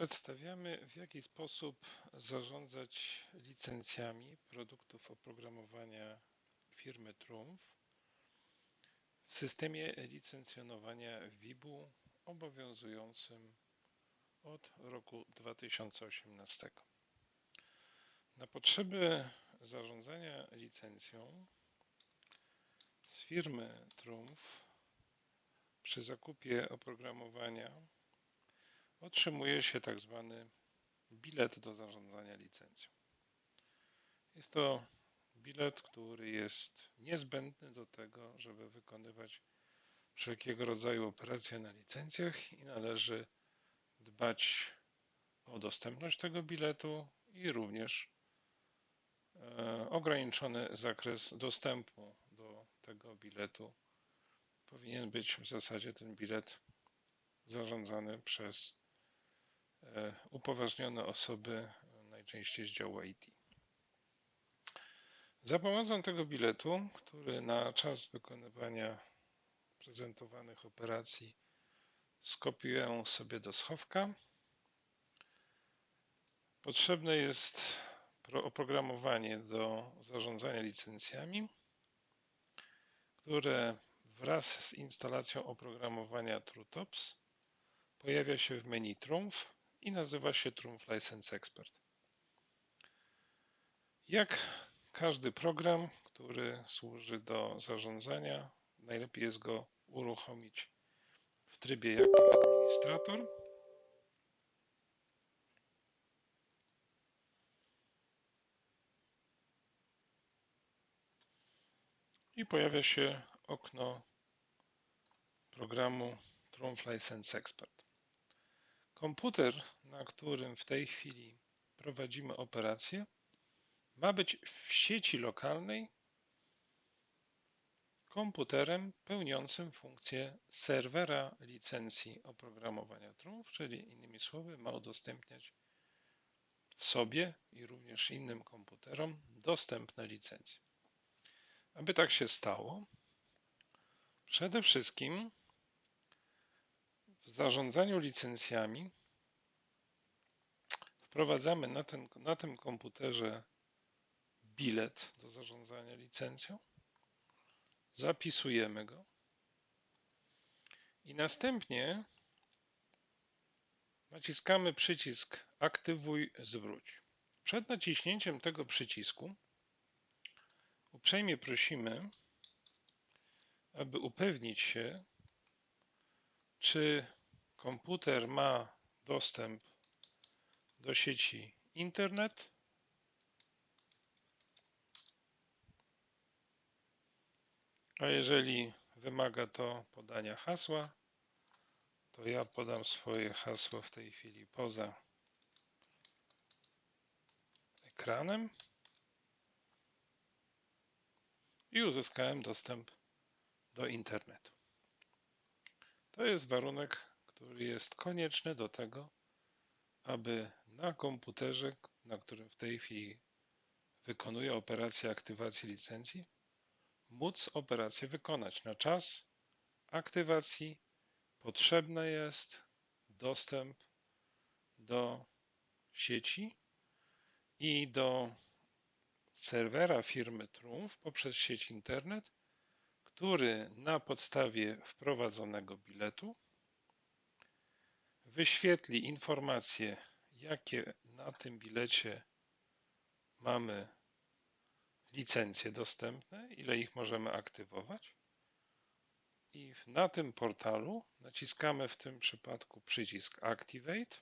Przedstawiamy, w jaki sposób zarządzać licencjami produktów oprogramowania firmy Trumpf w systemie licencjonowania WIB-u obowiązującym od roku 2018. Na potrzeby zarządzania licencją z firmy Trumpf przy zakupie oprogramowania otrzymuje się tak zwany bilet do zarządzania licencją. Jest to bilet, który jest niezbędny do tego, żeby wykonywać wszelkiego rodzaju operacje na licencjach i należy dbać o dostępność tego biletu i również e, ograniczony zakres dostępu do tego biletu. Powinien być w zasadzie ten bilet zarządzany przez upoważnione osoby, najczęściej z działu IT. Za pomocą tego biletu, który na czas wykonywania prezentowanych operacji skopiuję sobie do schowka, potrzebne jest oprogramowanie do zarządzania licencjami, które wraz z instalacją oprogramowania TrueTops pojawia się w menu Trumf i nazywa się Triumph License Expert. Jak każdy program, który służy do zarządzania, najlepiej jest go uruchomić w trybie jako administrator. I pojawia się okno programu Triumph License Expert. Komputer, na którym w tej chwili prowadzimy operację, ma być w sieci lokalnej komputerem pełniącym funkcję serwera licencji oprogramowania Trumf, czyli innymi słowy, ma udostępniać sobie i również innym komputerom dostępne licencje. Aby tak się stało, przede wszystkim w zarządzaniu licencjami wprowadzamy na, ten, na tym komputerze bilet do zarządzania licencją, zapisujemy go i następnie naciskamy przycisk Aktywuj, zwróć. Przed naciśnięciem tego przycisku uprzejmie prosimy, aby upewnić się, czy komputer ma dostęp do sieci internet. A jeżeli wymaga to podania hasła, to ja podam swoje hasło w tej chwili poza ekranem i uzyskałem dostęp do internetu. To jest warunek, który jest konieczny do tego, aby na komputerze, na którym w tej chwili wykonuję operację aktywacji licencji, móc operację wykonać. Na czas aktywacji potrzebny jest dostęp do sieci i do serwera firmy Trumf poprzez sieć internet, który na podstawie wprowadzonego biletu wyświetli informacje, jakie na tym bilecie mamy licencje dostępne, ile ich możemy aktywować. I na tym portalu naciskamy w tym przypadku przycisk Activate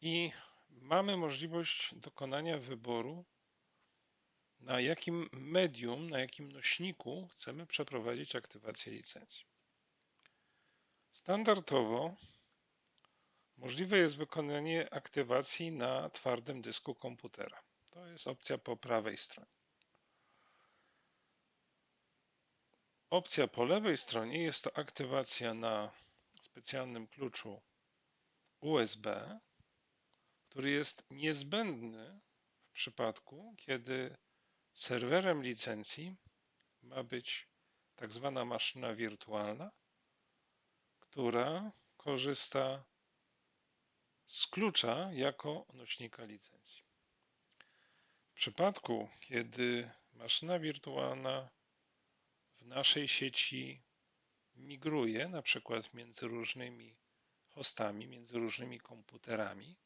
i mamy możliwość dokonania wyboru, na jakim medium, na jakim nośniku chcemy przeprowadzić aktywację licencji. Standardowo możliwe jest wykonanie aktywacji na twardym dysku komputera. To jest opcja po prawej stronie. Opcja po lewej stronie jest to aktywacja na specjalnym kluczu USB, który jest niezbędny w przypadku, kiedy serwerem licencji ma być tak zwana maszyna wirtualna, która korzysta z klucza jako nośnika licencji. W przypadku, kiedy maszyna wirtualna w naszej sieci migruje, na przykład między różnymi hostami, między różnymi komputerami,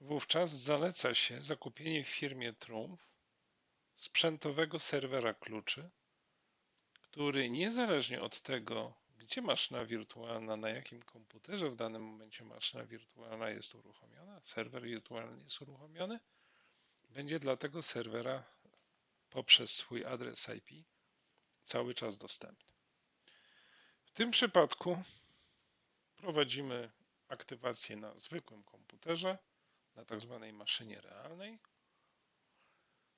wówczas zaleca się zakupienie w firmie Trumf sprzętowego serwera kluczy, który niezależnie od tego, gdzie maszyna wirtualna, na jakim komputerze w danym momencie maszyna wirtualna jest uruchomiona, serwer wirtualny jest uruchomiony, będzie dla tego serwera poprzez swój adres IP cały czas dostępny. W tym przypadku prowadzimy aktywację na zwykłym komputerze, na tak zwanej maszynie realnej.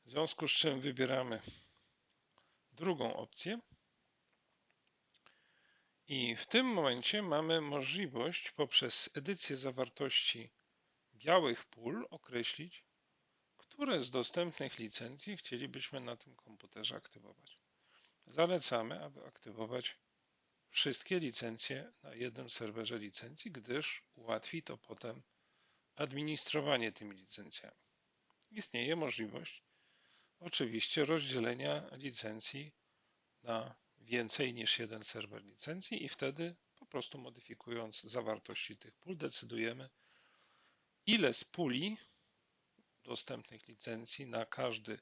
W związku z czym wybieramy drugą opcję. I w tym momencie mamy możliwość poprzez edycję zawartości białych pól określić, które z dostępnych licencji chcielibyśmy na tym komputerze aktywować. Zalecamy, aby aktywować wszystkie licencje na jednym serwerze licencji, gdyż ułatwi to potem administrowanie tymi licencjami. Istnieje możliwość oczywiście rozdzielenia licencji na więcej niż jeden serwer licencji i wtedy po prostu modyfikując zawartości tych pól decydujemy ile z puli dostępnych licencji na każdy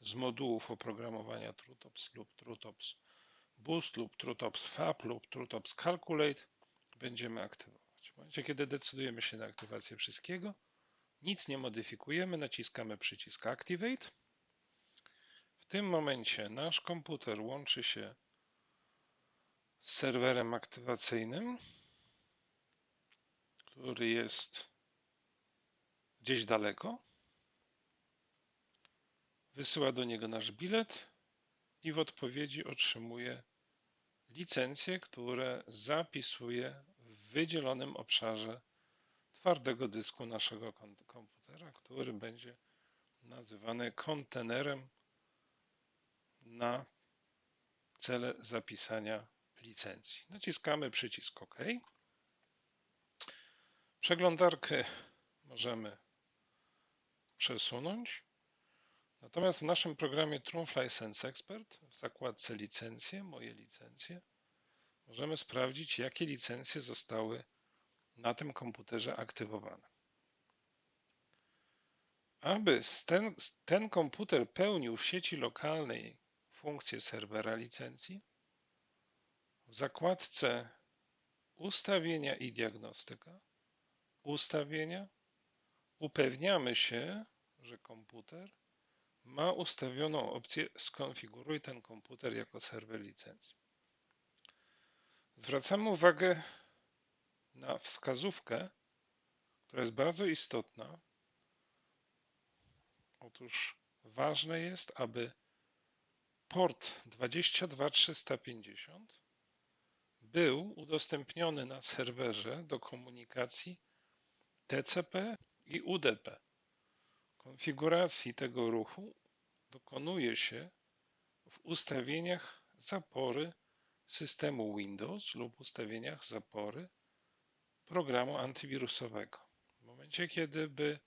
z modułów oprogramowania TrueTops lub TrueTops Boost lub TrueTops Fab lub TrueTops Calculate będziemy aktywować. W momencie, kiedy decydujemy się na aktywację wszystkiego, nic nie modyfikujemy, naciskamy przycisk Activate. Tym momencie nasz komputer łączy się z serwerem aktywacyjnym, który jest gdzieś daleko. Wysyła do niego nasz bilet i w odpowiedzi otrzymuje licencje, które zapisuje w wydzielonym obszarze twardego dysku naszego komputera, który będzie nazywany kontenerem na cele zapisania licencji. Naciskamy przycisk OK. Przeglądarkę możemy przesunąć. Natomiast w naszym programie Trumf License Expert w zakładce licencje, moje licencje, możemy sprawdzić, jakie licencje zostały na tym komputerze aktywowane. Aby ten, ten komputer pełnił w sieci lokalnej funkcję serwera licencji, w zakładce Ustawienia i diagnostyka, Ustawienia, upewniamy się, że komputer ma ustawioną opcję Skonfiguruj ten komputer jako serwer licencji. Zwracamy uwagę na wskazówkę, która jest bardzo istotna. Otóż ważne jest, aby port 22350 był udostępniony na serwerze do komunikacji TCP i UDP. Konfiguracji tego ruchu dokonuje się w ustawieniach zapory systemu Windows lub ustawieniach zapory programu antywirusowego. W momencie, kiedy by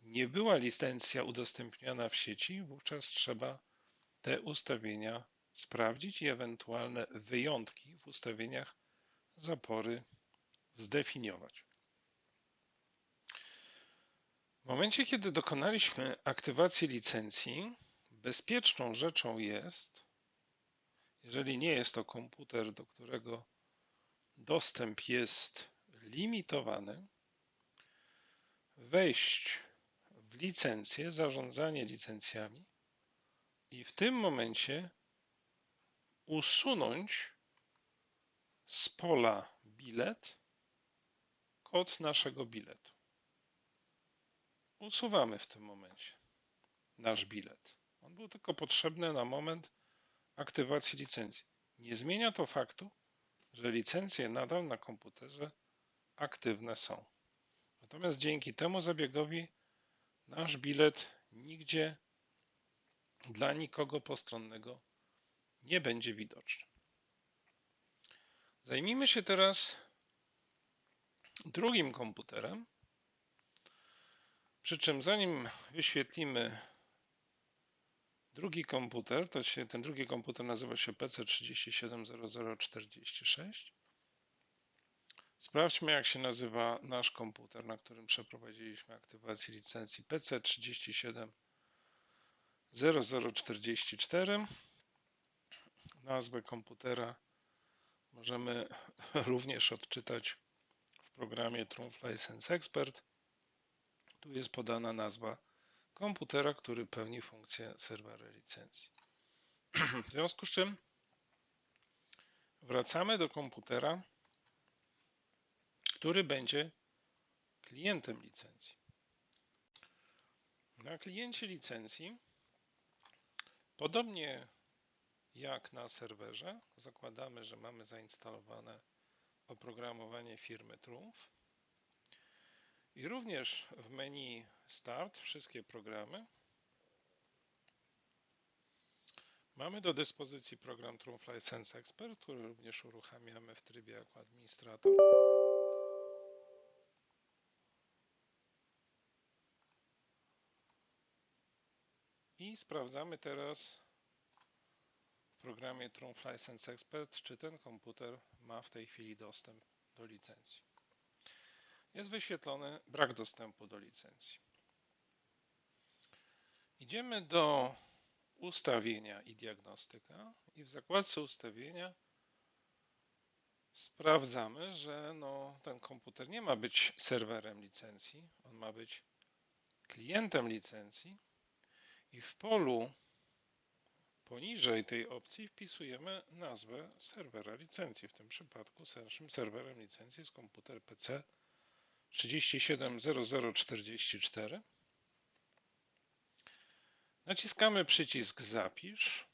nie była licencja udostępniana w sieci, wówczas trzeba te ustawienia sprawdzić i ewentualne wyjątki w ustawieniach zapory zdefiniować. W momencie, kiedy dokonaliśmy aktywacji licencji, bezpieczną rzeczą jest, jeżeli nie jest to komputer, do którego dostęp jest limitowany, wejść w licencję, zarządzanie licencjami i w tym momencie usunąć z pola bilet kod naszego biletu. Usuwamy w tym momencie nasz bilet. On był tylko potrzebny na moment aktywacji licencji. Nie zmienia to faktu, że licencje nadal na komputerze aktywne są. Natomiast dzięki temu zabiegowi nasz bilet nigdzie dla nikogo postronnego nie będzie widoczny. Zajmijmy się teraz drugim komputerem. Przy czym zanim wyświetlimy drugi komputer, to się, ten drugi komputer nazywa się PC370046. Sprawdźmy, jak się nazywa nasz komputer, na którym przeprowadziliśmy aktywację licencji PC370044. Nazwę komputera możemy również odczytać w programie Trumf License Expert. Tu jest podana nazwa komputera, który pełni funkcję serwera licencji. W związku z czym wracamy do komputera, który będzie klientem licencji. Na kliencie licencji, podobnie jak na serwerze, zakładamy, że mamy zainstalowane oprogramowanie firmy Trumf. I również w menu Start wszystkie programy. Mamy do dyspozycji program Trumf License Expert, który również uruchamiamy w trybie jako administrator. I sprawdzamy teraz w programie Trumf License Expert, czy ten komputer ma w tej chwili dostęp do licencji. Jest wyświetlony brak dostępu do licencji. Idziemy do ustawienia i diagnostyka i w zakładce ustawienia sprawdzamy, że no, ten komputer nie ma być serwerem licencji, on ma być klientem licencji i w polu poniżej tej opcji wpisujemy nazwę serwera licencji. W tym przypadku naszym serwerem licencji jest komputer PC 370044. Naciskamy przycisk Zapisz.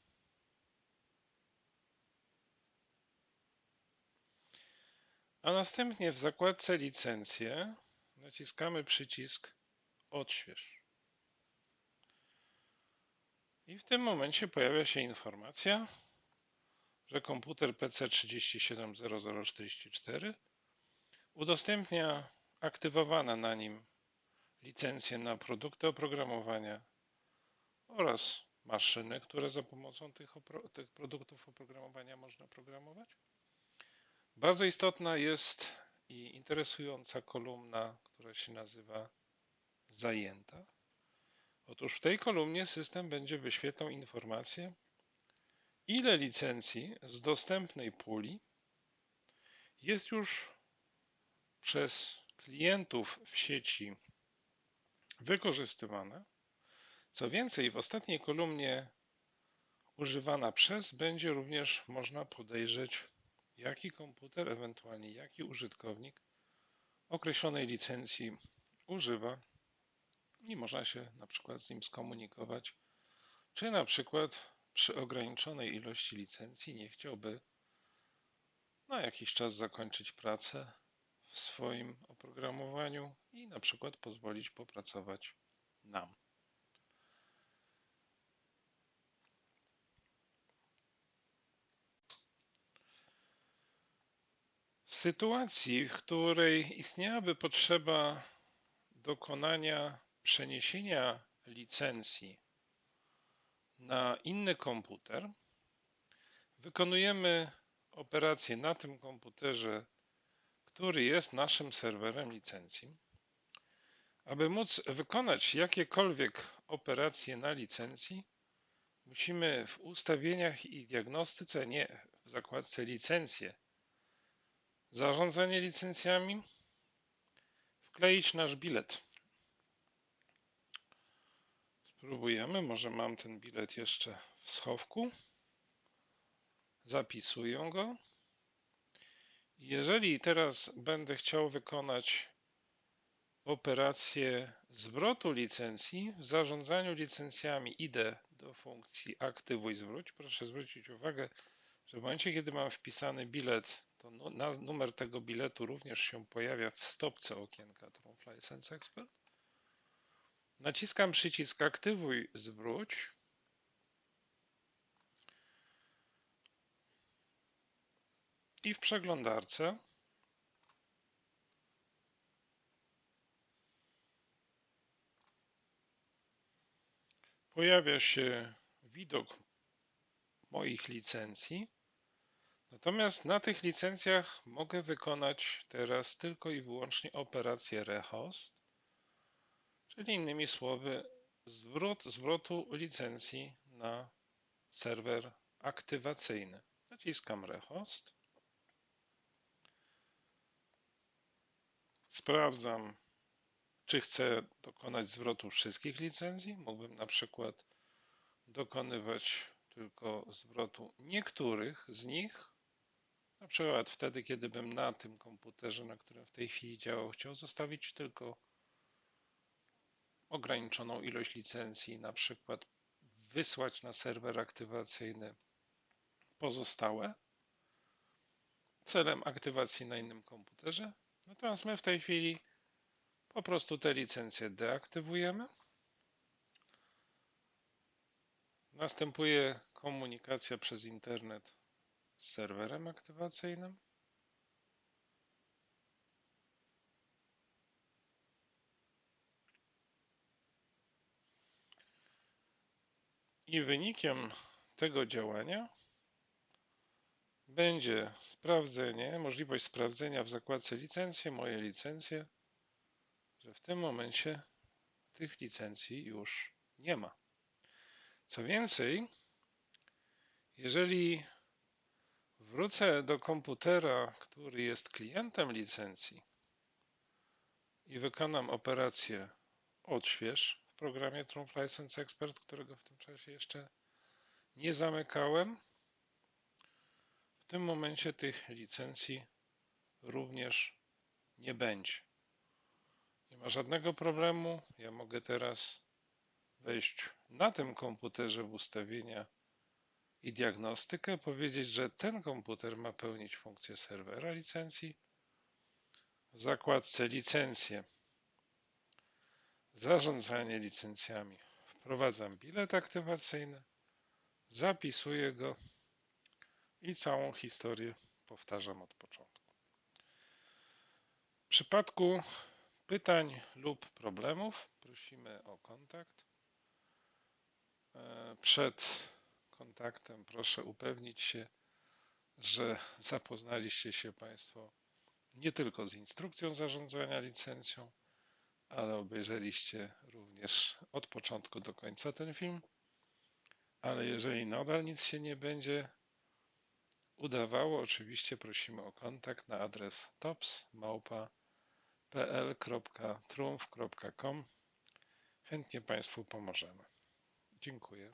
A następnie w zakładce Licencje naciskamy przycisk Odśwież. I w tym momencie pojawia się informacja, że komputer PC 370044 udostępnia aktywowane na nim licencje na produkty oprogramowania oraz maszyny, które za pomocą tych, tych produktów oprogramowania można programować. Bardzo istotna jest i interesująca kolumna, która się nazywa zajęta. Otóż w tej kolumnie system będzie wyświetlał informację, ile licencji z dostępnej puli jest już przez klientów w sieci wykorzystywane. Co więcej, w ostatniej kolumnie używana przez będzie również można podejrzeć, jaki komputer, ewentualnie jaki użytkownik określonej licencji używa i można się na przykład z nim skomunikować, czy na przykład przy ograniczonej ilości licencji nie chciałby na jakiś czas zakończyć pracę w swoim oprogramowaniu i na przykład pozwolić popracować nam. W sytuacji, w której istniałaby potrzeba dokonania przeniesienia licencji na inny komputer, wykonujemy operację na tym komputerze, który jest naszym serwerem licencji. Aby móc wykonać jakiekolwiek operacje na licencji, musimy w ustawieniach i diagnostyce, nie w zakładce licencje, zarządzanie licencjami, wkleić nasz bilet. Spróbujemy, może mam ten bilet jeszcze w schowku. Zapisuję go. Jeżeli teraz będę chciał wykonać operację zwrotu licencji, w zarządzaniu licencjami idę do funkcji aktywuj zwróć. Proszę zwrócić uwagę, że w momencie, kiedy mam wpisany bilet, to numer tego biletu również się pojawia w stopce okienka Trumf License Expert. Naciskam przycisk aktywuj zwróć. I w przeglądarce pojawia się widok moich licencji. Natomiast na tych licencjach mogę wykonać teraz tylko i wyłącznie operację rehost czyli innymi słowy zwrot zwrotu licencji na serwer aktywacyjny. Naciskam rehost. Sprawdzam, czy chcę dokonać zwrotu wszystkich licencji. Mógłbym na przykład dokonywać tylko zwrotu niektórych z nich. Na przykład wtedy, kiedy bym na tym komputerze, na którym w tej chwili działał, chciał zostawić tylko ograniczoną ilość licencji, na przykład wysłać na serwer aktywacyjny pozostałe celem aktywacji na innym komputerze. Natomiast my w tej chwili po prostu te licencje deaktywujemy. Następuje komunikacja przez internet z serwerem aktywacyjnym. I wynikiem tego działania będzie sprawdzenie, możliwość sprawdzenia w zakładce licencje, moje licencje, że w tym momencie tych licencji już nie ma. Co więcej, jeżeli wrócę do komputera, który jest klientem licencji i wykonam operację odśwież programie Trumf License Expert, którego w tym czasie jeszcze nie zamykałem, w tym momencie tych licencji również nie będzie. Nie ma żadnego problemu. Ja mogę teraz wejść na tym komputerze w ustawienia i diagnostykę, powiedzieć, że ten komputer ma pełnić funkcję serwera licencji. W zakładce licencje, zarządzanie licencjami. Wprowadzam bilet aktywacyjny, zapisuję go i całą historię powtarzam od początku. W przypadku pytań lub problemów prosimy o kontakt. E, Przed kontaktem proszę upewnić się, że zapoznaliście się Państwo nie tylko z instrukcją zarządzania licencją, ale obejrzeliście również od początku do końca ten film. Ale jeżeli nadal nic się nie będzie udawało, oczywiście prosimy o kontakt na adres tops.pl.trumf.com. Chętnie Państwu pomożemy. Dziękuję.